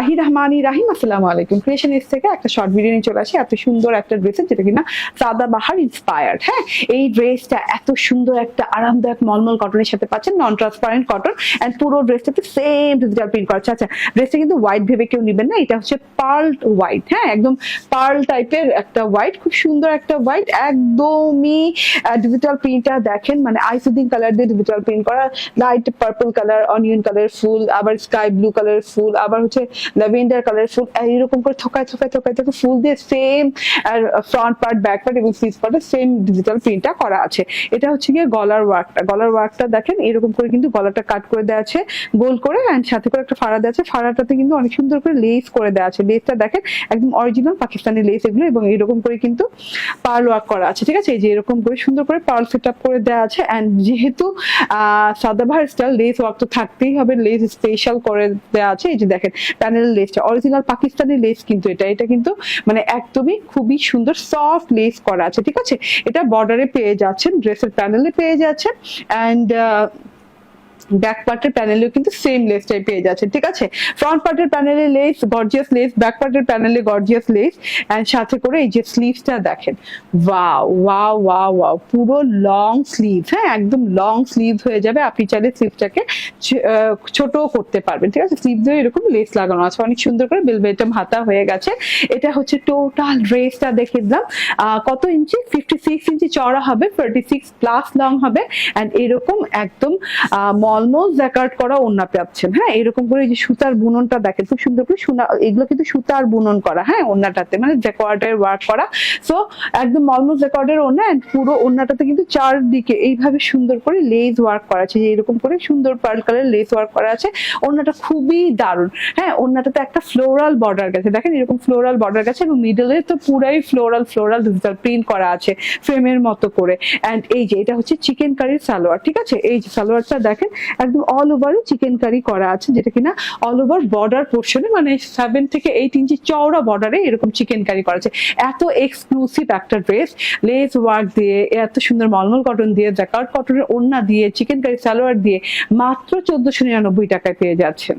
আহি রহমানি রাহিম, আসসালামু আলাইকুম। ক্রিয়েশনিস্ট থেকে একটা শর্ট ভিডিও নিয়ে চলে আসি। এত সুন্দর একটা ড্রেস যেটা কিনা সাদা বাহার ইন্সপায়ার্ড হ্যাঁ? এই ড্রেসটা এত সুন্দর একটা আরামদায়ক মলমল কটনের সাথে পাচ্ছেন নন ট্রান্সপারেন্ট কটন এন্ড পুরো ড্রেসটাতে সেম ডিজিটাল প্রিন্ট করা। আচ্ছা ড্রেসটা কিন্তু হোয়াইট ভেবে কেউ নেবেন না, এটা হচ্ছে পার্ল হোয়াইট হ্যাঁ? একদম পার্ল টাইপের একটা হোয়াইট খুব সুন্দর একটা হোয়াইট একদমই ডিজিটাল প্রিন্টটা দেখেন মানে আইসুদিং কালার দিয়ে ডিজিটাল প্রিন্ট করা। Light purple colour onion colour ফুল, আবার স্কাই ব্লু কালার ফুল, আবার হচ্ছে ল্যাভেন্ডার কালার ফুল এইরকম করে থোকায় থোকায় থোকায় থোকায় ফুল দিয়ে সেম আর ফ্রন্ট পার্ট ব্যাক পার্ট এবং সিজ পার্টে সেম ডিজিটাল প্রিন্টটা করা আছে। এটা হচ্ছে গিয়ে গলার ওয়ার্কটা গলার ওয়ার্কটা দেখেন, এরকম করে কিন্তু গলাটা কাট করে দেওয়া আছে, গোল করে অ্যান্ড সাথে করে একটা ফাড়া দেওয়া আছে। ফাড়াটাতে কিন্তু অনেক সুন্দর করে লেস করে দেওয়া আছে। লেসটা দেখেন, একদম অরিজিনাল পাকিস্তানি লেস এগুলো এবং এরকম করে কিন্তু পার্ল ওয়ার্ক করা আছে। ঠিক আছে? এই যে এরকম করে সুন্দর করে পার্ল সেট আপ করে দেওয়া আছে অ্যান্ড যেহেতু সাদাবাহার স্টাইল লেস ওয়ার্ক তো থাকতেই হবে লেস স্পেশাল করে দেওয়া আছে। এই যে দেখেন লেসটা অরিজিনাল পাকিস্তানি লেস কিন্তু এটা এটা কিন্তু মানে একদমই খুবই সুন্দর সফট লেস করা আছে, ঠিক আছে? এটা বর্ডারে পেয়ে যাচ্ছেন ড্রেসের প্যানেলে পেয়ে যাচ্ছেন অ্যান্ড ব্যাক পার্টের প্যানেলেও কিন্তু সেম লেসটাই পেয়ে যাচ্ছে, ঠিক আছে? ফ্রন্ট পার্টের প্যানেলে লেস গর্জিয়াস লেস ব্যাক পার্টের প্যানেলে গর্জিয়াস লেস এন্ড সাথে করে এই যে স্লিভসটা দেখেন। পুরো লং স্লিভ হ্যাঁ একদম লং স্লিভ হয়ে যাবে, আপনি চাইলে স্লিভটাকে ছোট করতে পারবেন, ঠিক আছে? স্লিভ দিয়ে এরকম লেস লাগানো আছে, অনেক সুন্দর করে বেলবেটম হাতা হয়ে গেছে। এটা হচ্ছে টোটাল ড্রেসটা দেখে দিলাম। কত ইঞ্চি? ফিফটি সিক্স ইঞ্চি চড়া হবে থার্টি সিক্স প্লাস লং হবে অ্যান্ড এরকম একদম মলমল জ্যাকার্ট করা ওন্না পাচ্ছেন হ্যাঁ এরকম করে যে সুতার বুননটা দেখেন, খুব সুন্দর করে সোনা, এগুলো কিন্তু সুতার বুনন করা হ্যাঁ ওন্নাটাতে মানে জ্যাকওয়ার্ডের ওয়ার্ক করা। সো একদম অলমোস্ট জ্যাকওয়ার্ডের ওন্না অ্যান্ড পুরো ওন্নাটাতে কিন্তু চারদিকে এইভাবে সুন্দর করে লেস ওয়ার্ক করা আছে, যে এরকম করে সুন্দর পার্ল কালার লেস ওয়ার্ক করা আছে। ওন্নাটা খুবই দারুণ। হ্যাঁ ওন্নাটাতে একটা ফ্লোরাল বর্ডার গেছে। দেখেন এরকম ফ্লোরাল বর্ডার গেছে এবং মিডলে তো পুরাই ফ্লোরাল ফ্লোরাল ডিজিটাল প্রিন্ট করা আছে ফ্রেমের মতো করে। অ্যান্ড এই যে, এটা হচ্ছে চিকেন কারির সালোয়ার, ঠিক আছে? এই যে সালোয়ারটা দেখেন একদম অল ওভারে চিকেন কারি করা আছে, যেটা কিনা অল ওভার বর্ডার পোর্শনে মানে সেভেন থেকে এইট ইঞ্চি চওড়া বর্ডারে এরকম চিকেন কারি করা আছে। এত এক্সক্লুসিভ একটা ড্রেস লেস ওয়ার্ক দিয়ে, এত সুন্দর মলমল কটন দিয়ে জ্যাকার্ড কটনের ওড়না দিয়ে চিকেন কারি সালোয়ার দিয়ে, মাত্র চোদ্দশো নিরানব্বই টাকায় পেয়ে যাচ্ছেন।